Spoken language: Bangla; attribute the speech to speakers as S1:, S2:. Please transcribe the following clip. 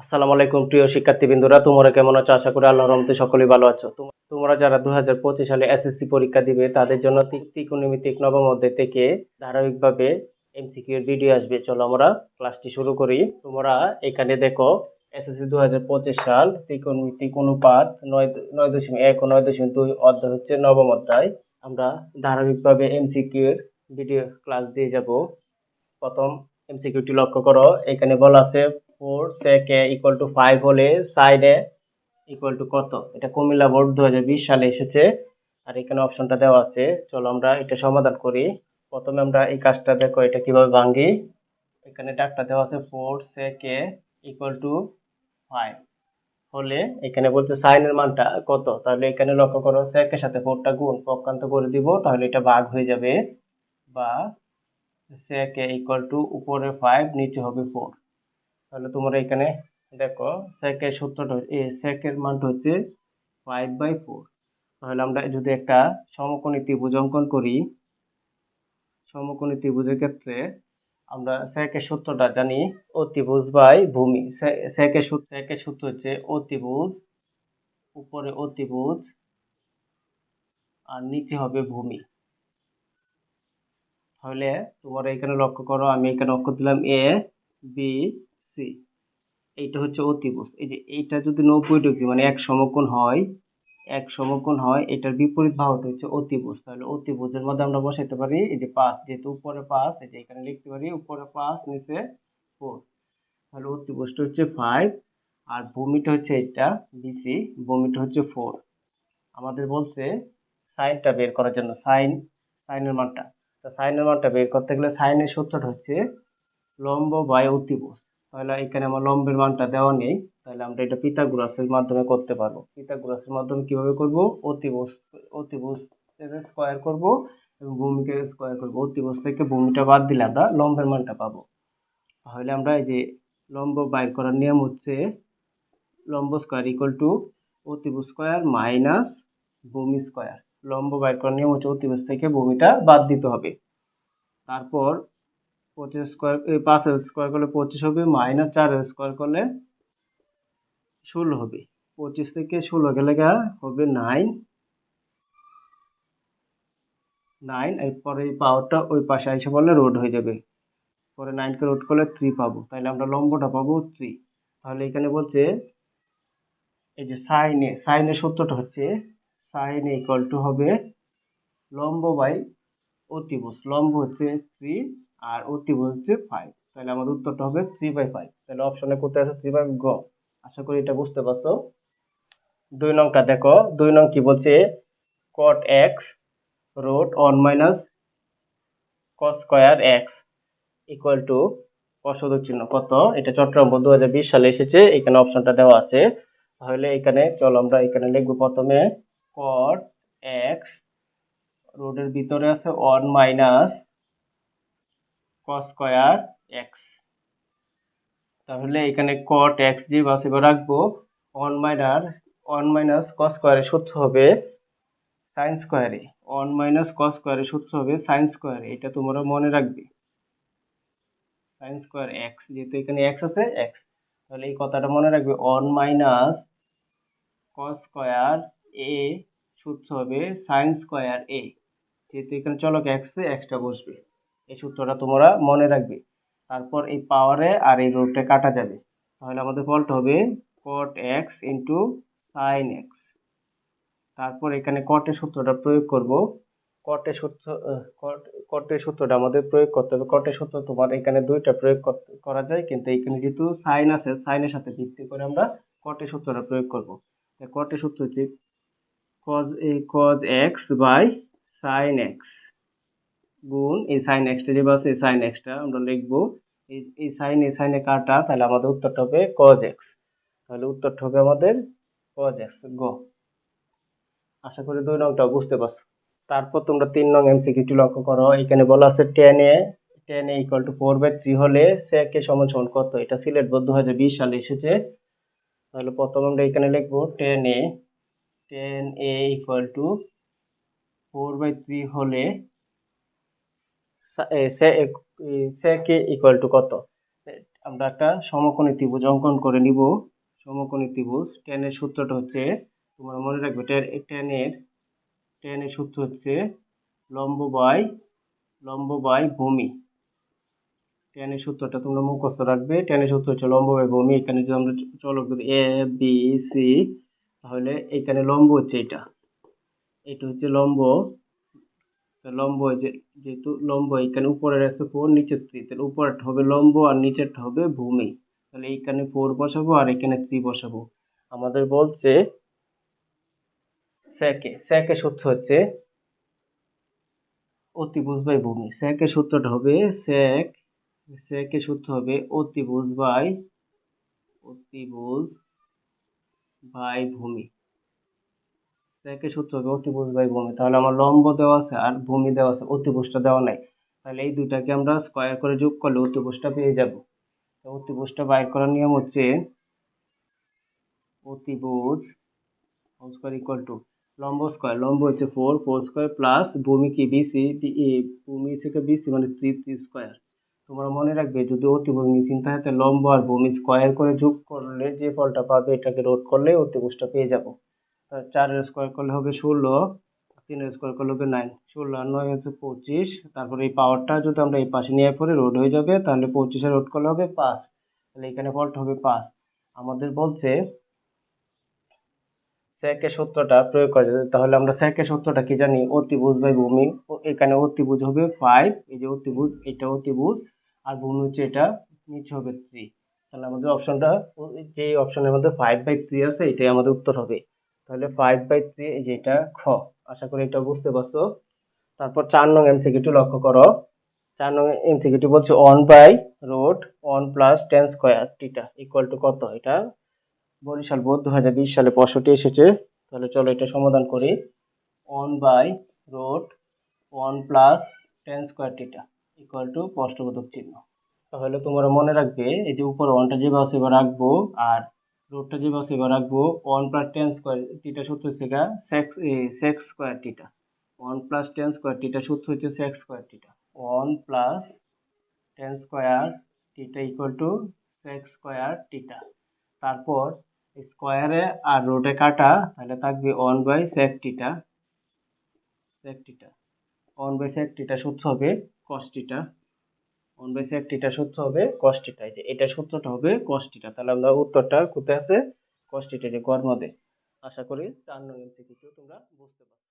S1: আসসালামু আলাইকুম, প্রিয় শিক্ষার্থীবৃন্দরা। তোমরা কেমন আছো? আশা করি আল্লাহর রহমতে সকলেই ভালো আছো। তোম- তোমরা যারা দু হাজার পঁচিশ সালে এসএসসি পরীক্ষা দিবে, তাদের জন্য ত্রিকোণমিতিক নবম অধ্যায় থেকে ধারাবাহিকভাবে এমসিকিউ এর ভিডিও আসবে। চলো আমরা ক্লাসটি শুরু করি। তোমরা এখানে দেখো এসএসসি দু হাজার পঁচিশ সাল ত্রিকোণমিতিক অনুপাত নয় নয় দশমিক এক ও নয় দশমিক দুই অধ্যায় হচ্ছে নবম অধ্যায়। আমরা ধারাবাহিকভাবে এমসিকিউ এর ভিডিও ক্লাস দিয়ে যাব। প্রথম এমসিকিউটি লক্ষ্য করো। এখানে বলা আছে four sec A equal to five হলে সাইড এ ইকুয়াল টু কত? এটা কুমিল্লা বোর্ড দু হাজার বিশ সালে এসেছে। আর এখানে অপশনটা দেওয়া আছে। চলো আমরা এটা সমাধান করি। প্রথমে আমরা এই কাজটা দেখো, এটা কীভাবে ভাঙি। এখানে ডাকটা দেওয়া আছে four sec A equal to five হলে এখানে বলছে সাইনের মানটা কত? তাহলে এখানে লক্ষ্য করো সেকের সাথে ফোরটা গুণ, পক্ষান্ত করে দিব, তাহলে এটা ভাগ হয়ে যাবে। বা a ইকুয়াল টু উপরে ফাইভ নিচে হবে ফোর তাহলে তোমরা এখানে দেখো এর সূত্রটা, এ এর মানটা হচ্ছে ফাইভ বাই ফোর তাহলে আমরা যদি একটা সমকোণী ত্রিভুজ অঙ্কন করি, সমকোণী ত্রিভুজের ক্ষেত্রে আমরা এর সূত্রটা জানি অতিভুজ বাই ভূমি। এর সূত্র sec সূত্র হচ্ছে অতিভুজ, উপরে অতিভুজ, আর নিচে হবে ভূমি। তাহলে তোমরা এখানে লক্ষ্য করো, আমি এখানে অক্ষর দিলাম এ বি সি এইটা হচ্ছে অতিভুজ এই যে এইটা যদি নব্বই ডিগ্রি মানে এক সমকোণ হয়, এক সমকোণ হয়, এটার বিপরীত বাহুটা হচ্ছে অতিভুজ তাহলে অতিভুজের মধ্যে আমরা বসাইতে পারি, এই যে পাঁচ, যেহেতু উপরে পাঁচ, এই যে এখানে লিখতে পারি উপরে পাঁচ, নিচে ফোর তাহলে অতিভুজটা হচ্ছে ফাইভ আর ভূমিটা হচ্ছে এটা বিসি ভূমিটা হচ্ছে ফোর আমাদের বলছে সাইনটা বের করার জন্য, সাইন, সাইনের মানটা। তো সাইনের মানটা বের করতে গেলে সাইনের সূত্রটা হচ্ছে লম্ব বাই অতিভুজ তাহলে এখানে আমার লম্বের মানটা দেওয়া নেই। তাহলে আমরা এটা পিতাগুরাসের মাধ্যমে করতে পারব। পিতাগুরাসের মাধ্যমে কীভাবে করব? অতিভুজ অতিভুজ স্কোয়ার করব এবং ভূমিকে স্কোয়ার করব। অতিভুজ থেকে ভূমিটা বাদ দিলে আমরা লম্বের মানটা পাবো। তাহলে আমরা এই যে লম্ব বাইর করার নিয়ম হচ্ছে লম্ব স্কোয়ার ইকুয়াল টু অতিভুজ স্কোয়ার মাইনাস ভূমি স্কোয়ার লম্ব বাইর করার নিয়ম হচ্ছে অতিভুজ থেকে ভূমিটা বাদ দিতে হবে। তারপর পঁচিশ স্কোয়ার পাঁচ স্কোয়ার করলে পঁচিশ হবে মাইনাস চার স্কোয়ার করলে ষোলো হবে। পঁচিশ থেকে ষোলো গেলে হবে নাইন নাইন এরপরে এই পাওয়ারটা ওই পাশে এসে বললে রোড হয়ে যাবে। পরে নাইনকে রোড করলে থ্রি পাবো। তাহলে আমরা লম্বটা পাবো থ্রি তাহলে এখানে বলছে, এই যে সাইনে সাইনের সূত্রটা হচ্ছে সাইন ইকুয়াল টু হবে লম্ব বাই অতিভুজ। লম্ব হচ্ছে থ্রি আর অতিভুজ হচ্ছে ফাইভ তাহলে আমাদের উত্তরটা হবে থ্রি বাই ফাইভ তাহলে অপশনে কোথায় আছে থ্রি বাই গ। আশা করি এটা বুঝতে পারছ। দুই নংটা দেখো, দুই নং কি বলছে? Cot x root one minus cos square x equal to অসদক চিহ্ন কত? এটা চট্টগ্রাম দু হাজার বিশ সালে এসেছে, এখানে অপশনটা দেওয়া আছে। তাহলে এখানে চলো আমরা এখানে লিখব প্রথমে কট এক্স রোডের ভিতরে আছে one minus cos square x তাহলে এখানে কট এক্স জি বাস এবার রাখব one minor one minus cos স্কোয়ারের সূত্র হবে সাইন স্কোয়ারে ওয়ান মাইনাস কস স্কোয়ারের সূত্র হবে সাইন স্কোয়ারে এটা তোমরা মনে রাখবে। সাইন স্কোয়ার এক্স যেহেতু এখানে এক্স আছে এক্স তাহলে এই কথাটা মনে রাখবে one minus cos square A সূত্র হবে সাইন স্কোয়ার এ। যেহেতু এখানে চলক এক্সে এক্সটা বসবে। এই সূত্রটা তোমরা মনে রাখবে। তারপর এই পাওয়ারে আর এই রোডটা কাটা যাবে। তাহলে আমাদের ফলটা হবে cot x into sine x তারপর এখানে কটের সূত্রটা প্রয়োগ করব। কটের সূত্র কটের সূত্রটা আমাদের প্রয়োগ করতে হবে। কটের সূত্র তোমার এখানে দুইটা প্রয়োগ করা যায়, কিন্তু এখানে যেহেতু সাইন আছে সাইনের সাথে ভিত্তি করে আমরা কটের সূত্রটা প্রয়োগ করব। কটের সূত্র হচ্ছে কজ এই cos x by sine x গুণ এই সাইন এক্সটা যে আছে এই সাইন এক্সটা আমরা লিখব। এই সাইন এই সাইনে কাটা, তাহলে আমাদের উত্তরটা হবে কজ এক্স তাহলে উত্তরটা হবে আমাদের কজ এক্স গ। আশা করি দুই নংটা বুঝতে পারছ। তারপর তোমরা তিন নং এমসিকিউটি লক্ষ্য করো। এখানে বলা আছে tan A tan A equal to four by three হলে সেকে সমান সমান কত? এটা সিলেট বোর্ড দু হাজার বিশ সালে এসেছে। তাহলে প্রথম আমরা এখানে লিখব tan A tan A equal to four by three হলে সেকে ইকুয়াল টু কত? আমরা একটা সমকোণী ত্রিভুজ অঙ্কন করে নিব। সমকোণী ত্রিভুজ টেনের সূত্রটা হচ্ছে, তোমরা মনে রাখবে টেনের টেনের সূত্র হচ্ছে লম্ব বাই লম্ব বাই ভূমি। টেনের সূত্রটা তোমরা মুখস্থ রাখবে। টেনের সূত্র হচ্ছে লম্ব বাই ভূমি। এখানে যদি আমরা চলক এ বি সি তাহলে এখানে লম্ব হচ্ছে এটা এটা হচ্ছে লম্ব লম্ব যেহেতু লম্ব এখানে উপরের আছে ফোর নিচের থ্রি তাহলে উপরেরটা হবে লম্ব আর নিচেরটা হবে ভূমি। তাহলে এইখানে ফোর বসাবো আর এখানে থ্রি বসাবো। আমাদের বলছে স্যাকে, স্যাকের সূত্র হচ্ছে অতিভুজ বাই ভূমি। স্যাকের সূত্রটা হবে স্যাক, স্যাকের সূত্র হবে অতিভুজ বাই অতিভুজ বাই ভূমি। স্যাকের সূত্র হবে অতিভুজ বাই ভূমি? তাহলে আমার লম্ব দেওয়া আছে আর ভূমি দেওয়া আছে, অতিভুজটা দেওয়া নাই। তাহলে এই দুইটাকে আমরা স্কোয়ার করে যোগ করলে অতিভুজটা পেয়ে যাব। তো অতিভুজটা বাইর করার নিয়ম হচ্ছে অতিভুজ হোল স্কোয়ার ইকুয়াল টু লম্ব স্কোয়ার লম্ব হচ্ছে ফোর ফোর স্কোয়ার প্লাস ভূমি কি? বিসি ভূমি থেকে বিসি মানে থ্রি থ্রি স্কোয়ার তোমরা মনে রাখবে, যদি অতিভুজ মিসিং থাকে, তাহলে লম্ব আর ভূমি স্কোয়ার করে যোগ করলে যে ফলটা পাবে, এটাকে রোড করলে অতিভুজটা পেয়ে যাব। চারের স্কোয়ার করলে হবে ষোলো তিনের স্কোয়ার করলে হবে নাইন ষোলো আর নয় হচ্ছে পঁচিশ। তারপরে এই পাওয়ারটা যদি আমরা এই পাশে নিয়ে পরে রোড হয়ে যাবে, তাহলে পঁচিশে রোড করলে হবে পাঁচ। তাহলে এখানে ফলটা হবে পাঁচ। আমাদের বলছে স্যাকের সূত্রটা প্রয়োগ করা যায় তাহলে আমরা স্যাকের সূত্রটা কি জানি? অতিভুজ বাই ভূমি। এখানে অতিভুজ হবে ফাইভ এই যে অতিভুজ, এটা অতিভুজ, আর ভূমি হচ্ছে এটা, নিচে হবে থ্রি তাহলে আমাদের অপশনটা যে অপশনের মধ্যে ফাইভ বাই থ্রি আছে, এটাই আমাদের উত্তর হবে। তাহলে ফাইভ বাই থ্রি এই যে এটা খ। আশা করি এটা বুঝতে পারছ। তারপর চার নং এমসিকিউটি লক্ষ্য করো। চার নং এমসিকিউটি বলছে one by root one plus tan square theta equal to কত এটা? বরিশাল বোধ দু হাজার বিশ সালে পঁয়ষট্টি এসেছে। তাহলে চলো এটা সমাধান করি। One by root one plus tan square theta equal to স্পষ্টবোধক চিহ্ন। তাহলে তোমরা মনে রাখবে, এই যে উপর ওয়ানটা যেভাবে এবার রাখব, আর রোডটা যেভাবে এবার রাখব one plus tan square theta সূত্র হচ্ছে গা sec sec square theta one plus tan square theta সূত্র হচ্ছে sec square theta one plus tan square theta equal to sec square theta তারপর স্কোয়ারে আর রোডে কাটা, তাহলে থাকবে one by sec theta sec theta one by sec theta সূত্র হবে কস টিটা ওয়ান বাই সেক টিটা সূত্র হবে কষ্টিটা টিটা এই যে এটা সূত্রটা হবে কষ্টিটা টিটা তাহলে আমরা উত্তরটা কোথায় আছে? কষ্টিটা টিটা যে গড় মধ্যে আশা করি চার নং এমসিকিউ তোমরা বুঝতে পারছ।